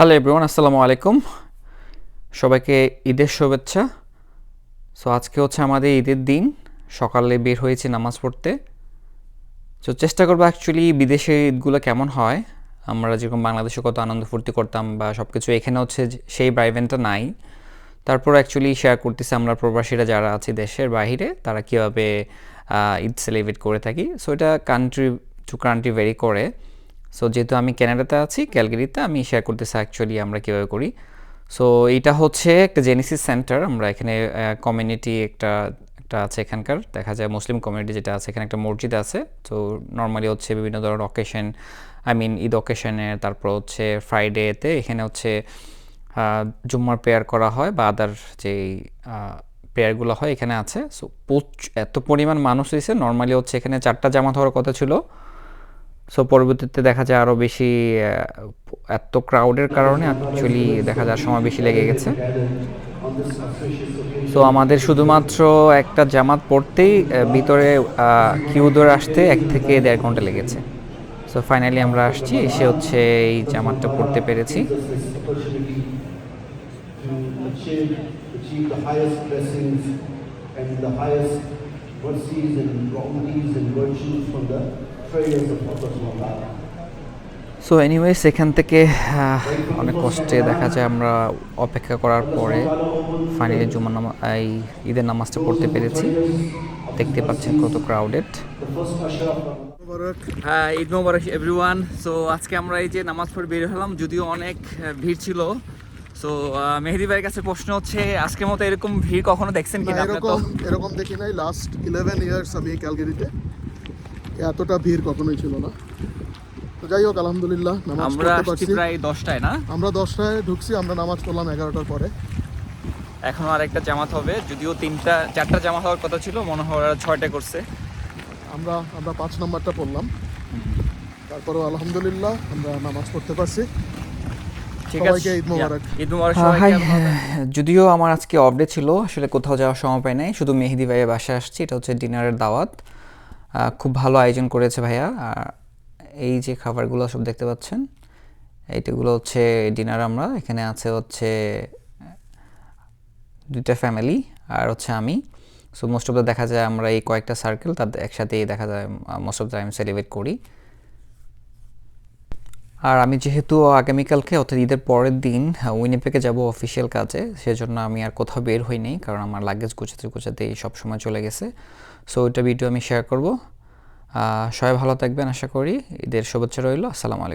Hello everyone আসসালামু আলাইকুম সবাইকে ঈদের শুভেচ্ছা। সো আজকে হচ্ছে আমাদের ঈদের দিন। সকালে বের হয়েছে নামাজ পড়তে। তো চেষ্টা করব অ্যাকচুয়ালি বিদেশে ঈদগুলো কেমন হয়। আমরা যেরকম বাংলাদেশে কত আনন্দ ফুর্তি করতাম বা সব কিছু এখানে হচ্ছে সেই ব্রাইভেনটা নাই। তারপর অ্যাকচুয়ালি শেয়ার করতেছি আমরা প্রবাসীরা যারা আছি দেশের বাইরে তারা কীভাবে ঈদ সেলিব্রেট করে থাকি। সো এটা কান্ট্রি টু কান্ট্রি ভেরি করে। সো যেহেতু আমি ক্যানাডাতে আছি ক্যালগেরিতে আমি শেয়ার করতেছি অ্যাকচুয়ালি আমরা কীভাবে করি। সো এটা হচ্ছে একটা জেনেসিস সেন্টার আমরা এখানে কমিউনিটি একটা একটা আছে এখানকার। দেখা যায় মুসলিম কমিউনিটি যেটা আছে, এখানে একটা মসজিদ আছে। তো নর্মালি হচ্ছে বিভিন্ন ধরনের অকেশন আই মিন ঈদ অকেশনে তারপর হচ্ছে ফ্রাইডেতে এখানে হচ্ছে জুম্মার প্রেয়ার করা হয় বা আদার যেই প্রেয়ারগুলো হয় এখানে আছে। সো এত পরিমাণ মানুষ হয়েছে নর্মালি হচ্ছে এখানে চারটা জামাত হওয়ার কথা ছিল। সো পরবর্তীতে দেখা যায় আরও বেশি এত ক্রাউডের কারণে অ্যাকচুয়ালি দেখা যায় সময় বেশি লেগে গেছে। সো আমাদের শুধুমাত্র একটা জামাত পড়তেই ভিতরে কিউ ধরে আসতে এক থেকে দেড় ঘণ্টা লেগেছে। সো ফাইনালি আমরা আসছি, এসে হচ্ছে এই জামাতটা পড়তে পেরেছি। And the highest mercies and and virtues from the so anyways সেখান থেকে অনেক কষ্টে দেখা যায় আমরা অপেক্ষা করার পরে ফাইনালি জুমার নামা এই ঈদের নামাজটা পড়তে পেরেছি। দেখতে পাচ্ছেন কত ক্রাউডেড হ্যাঁ ঈদ মোবারক এভরিওয়ান সো আজকে আমরা এই যে নামাজ পড়ে বের হলাম যদিও অনেক ভিড় ছিল। সো মেহেদি ভাইয়ের কাছে প্রশ্ন হচ্ছে আজকের মতো এরকম ভিড় কখনো দেখছেন কিনা? এরকম এরকম দেখি নাই। লাস্ট ইলেভেন ইয়ার্স আমি ক্যালগেরিতে এতটা ভিড় কখনোই ছিল না। তো যাই হোক আলহামদুলিল্লাহ নামাজ আমরা পড়তে আসছি পারছি। প্রায় দশটায় না? আমরা দশটায় ঢুকছি আমরা নামাজ পড়লাম এগারোটার পরে। এখনও আর একটা জামাত হবে যদিও তিনটা চারটা জামাত হওয়ার কথা ছিল মনে হয় ওরা ছয়টা করছে। আমরা আমরা পাঁচ নম্বরটা পড়লাম। তারপরেও আলহামদুলিল্লাহ আমরা নামাজ পড়তে পারছি। ঠিক সবাইকে ঈদ মোবারক। ঈদ মোবারক হ্যাঁ, সবাইকে যদিও আমার আজকে অফ ডে ছিল আসলে কোথাও যাওয়ার সময় পাই নাই শুধু মেহেদি ভাইয়ের বাসায় আসছি এটা হচ্ছে ডিনারের দাওয়াত। খুব ভালো আয়োজন করেছে ভাইয়া। এই যে খাবারগুলো সব দেখতে পাচ্ছেন এইটাগুলো হচ্ছে ডিনার আমরা, এখানে আছে হচ্ছে দুইটা ফ্যামিলি আর হচ্ছে আমি। সো মোস্ট অফ দ্য দেখা যায় আমরা এই কয়েকটা সার্কেল তাদের একসাথেই দেখা যায় মোস্ট অফ দ্য আমি সেলিব্রেট করি। আর আমি যেহেতু আগামীকালকে, অর্থাৎ ঈদের পরের দিন উইনিপেকে যাব অফিসিয়াল কাজে, সেজন্য আমি আর কোথাও বের হই নাই কারণ আমার লাগেজ গোছাতে গোছাতেই সব সময় চলে গেছে। সো ওইটা ভিডিও আমি শেয়ার করব। সবাই ভালো থাকবেন, আশা করি। ঈদের শুভেচ্ছা রইল, আসসালামু আলাইকুম।